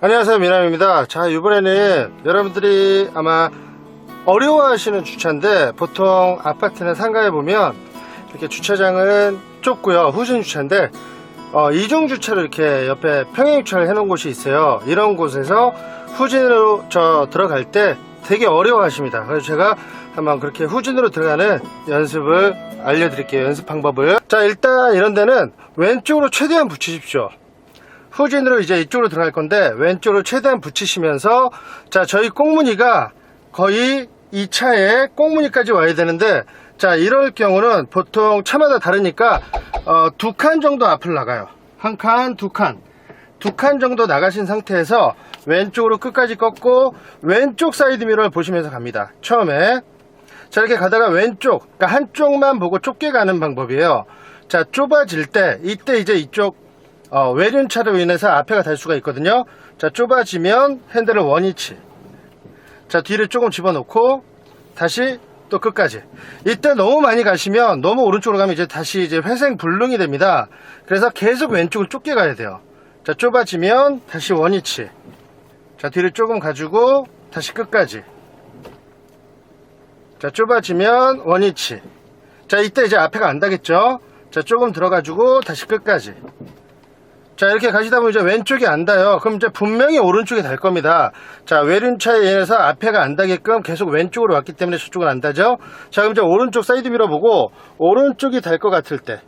안녕하세요 미남입니다. 자 이번에는 여러분들이 아마 어려워하시는 주차인데 보통 아파트나 상가에 보면 이렇게 주차장은 좁고요 후진 주차인데 어, 이중 주차를 이렇게 옆에 평행 주차를 해놓은 곳이 있어요. 이런 곳에서 후진으로 저 들어갈 때 되게 어려워하십니다. 그래서 제가 한번 그렇게 후진으로 들어가는 연습을 알려드릴게요. 연습 방법을. 자 일단 이런 데는 왼쪽으로 최대한 붙이십시오 후진으로 이제 이쪽으로 들어갈 건데 왼쪽으로 최대한 붙이시면서 자 저희 꽁무니가 거의 이 차에 꽁무니까지 와야 되는데 자 이럴 경우는 보통 차마다 다르니까 어, 두 칸 정도 앞을 나가요. 한 칸 두 칸. 두 칸 정도 나가신 상태에서 왼쪽으로 끝까지 꺾고 왼쪽 사이드 미러를 보시면서 갑니다. 처음에. 자 이렇게 가다가 왼쪽 그러니까 한쪽만 보고 좁게 가는 방법이에요. 자 좁아질 때 이때 이제 이쪽 어, 외륜차로 인해서 앞에가 달 수가 있거든요. 자, 좁아지면 핸들을 원위치. 자, 뒤를 조금 집어넣고 다시 또 끝까지. 이때 너무 많이 가시면 너무 오른쪽으로 가면 이제 다시 이제 회생 불능이 됩니다. 그래서 계속 왼쪽을 좁게 가야 돼요. 자, 좁아지면 다시 원위치. 자, 뒤를 조금 가지고 다시 끝까지. 자, 좁아지면 원위치. 자, 이때 이제 앞에가 안 닿겠죠? 자, 조금 들어가지고 다시 끝까지. 자 이렇게 가시다 보면 이제 왼쪽이 안 닿아요. 그럼 이제 분명히 오른쪽이 달 겁니다. 자 외륜차에 인해서 앞에가 안 닿게끔 계속 왼쪽으로 왔기 때문에 저쪽은 안 닿죠? 자 그럼 이제 오른쪽 사이드 미러 보고 오른쪽이 달것 같을 때.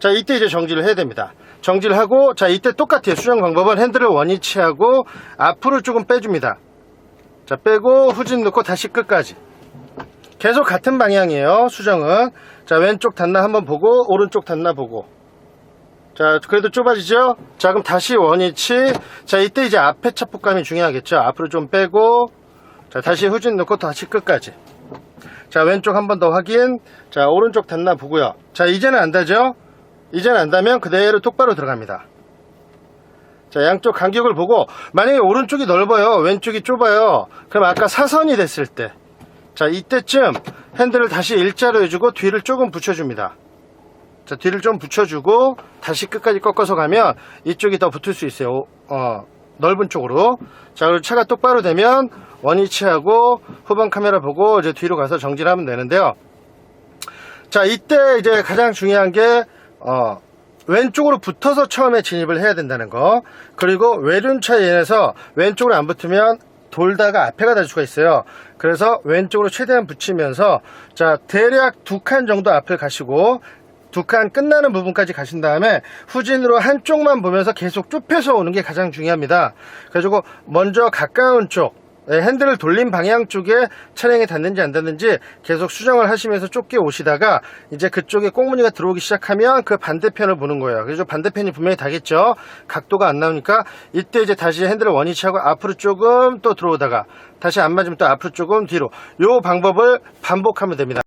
자 이때 이제 정지를 해야 됩니다. 정지를 하고 자 이때 똑같아요. 수정 방법은 핸들을 원위치하고 앞으로 조금 빼줍니다. 자 빼고 후진 넣고 다시 끝까지. 계속 같은 방향이에요 수정은. 자 왼쪽 닿나 한번 보고 오른쪽 닿나 보고 자, 그래도 좁아지죠? 자, 그럼 다시 원위치. 자, 이때 이제 앞에 차폭감이 중요하겠죠? 앞으로 좀 빼고, 자, 다시 후진 넣고 다시 끝까지. 자, 왼쪽 한 번 더 확인. 자, 오른쪽 닿나 보고요. 자, 이제는 안 닿죠? 이제는 안 닿으면 그대로 똑바로 들어갑니다. 자, 양쪽 간격을 보고, 만약에 오른쪽이 넓어요. 왼쪽이 좁아요. 그럼 아까 사선이 됐을 때. 자, 이때쯤 핸들을 다시 일자로 해주고 뒤를 조금 붙여줍니다. 자, 뒤를 좀 붙여주고 다시 끝까지 꺾어서 가면 이쪽이 더 붙을 수 있어요. 어, 넓은 쪽으로. 자, 그리고 차가 똑바로 되면 원위치하고 후방 카메라 보고 이제 뒤로 가서 정지를 하면 되는데요. 자, 이때 이제 가장 중요한 게 어, 왼쪽으로 붙어서 처음에 진입을 해야 된다는 거. 그리고 외륜차에 인해서 왼쪽으로 안 붙으면 돌다가 앞에가 될 수가 있어요. 그래서 왼쪽으로 최대한 붙이면서 자 대략 두 칸 정도 앞을 가시고 두 칸 끝나는 부분까지 가신 다음에 후진으로 한쪽만 보면서 계속 좁혀서 오는 게 가장 중요합니다. 그래가지고 먼저 가까운 쪽 예, 핸들을 돌린 방향 쪽에 차량이 닿는지 안 닿는지 계속 수정을 하시면서 좁게 오시다가 이제 그쪽에 꽁무니가 들어오기 시작하면 그 반대편을 보는 거예요. 그래서 반대편이 분명히 닿겠죠. 각도가 안 나오니까 이때 이제 다시 핸들을 원위치하고 앞으로 조금 또 들어오다가 다시 안 맞으면 또 앞으로 조금 뒤로 요 방법을 반복하면 됩니다.